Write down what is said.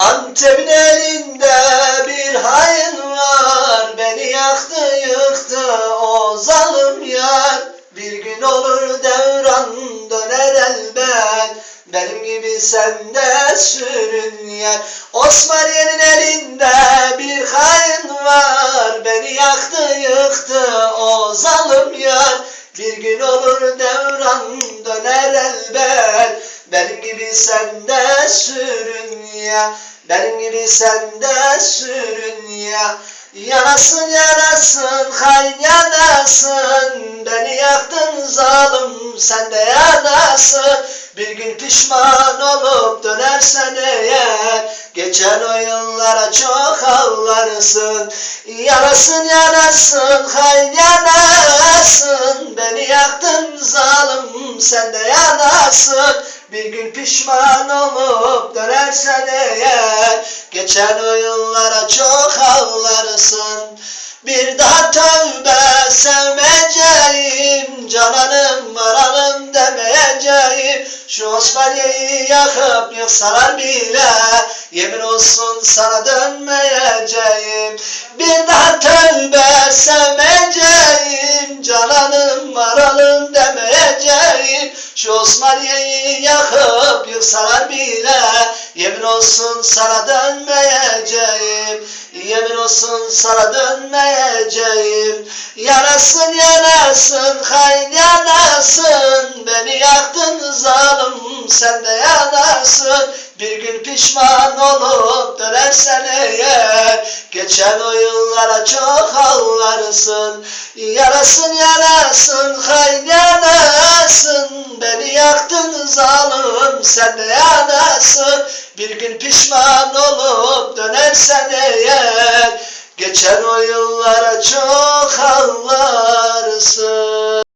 Antep'in elinde bir hain var. Beni yaktı yıktı o zalim yar. Bir gün olur devran döner elbet. Benim gibi sen de sürün yer. Osmaniye'nin elinde bir hain var. Beni yaktı yıktı o zalim yar. Bir gün olur devran döner elbet Benim gibi sen de sürün ya. Benim gibi sen de sürün ya. Yanasın yanasın hain yanasın. Beni yaktın zalim sen de yanasın. Bir gün pişman olup dönersen eğer Geçen o yıllara çok ağlarsın. Yanasın yanasın hain yanasın. Beni yaktın zalim sen de yanasın Bir gün pişman olup dönersen eğer Geçen o çok ağlarsın Bir daha tövbe sevmeyeceğim Cananım varalım demeyeceğim. Şu Osmaniye'yi yakıp yıksalar bile Yemin olsun sana dönmeyeceğim. Bir daha tövbe sevmeyeceğim Şu Osmaniye'yi yakıp yıksalar bile Yemin olsun sana dönmeyeceğim. Yemin olsun sana dönmeyeceğim. Yanasın yanasın hain yanasın. Beni yaktın zalim sen de yanasın. Bir gün pişman olup dönersen eğer Geçen o yıllara çok ağlarsın. Yarasın yarasın zalim sen de yanasın. Bir gün pişman olup dönersen eğer Geçen o yıllara çok ağlarsın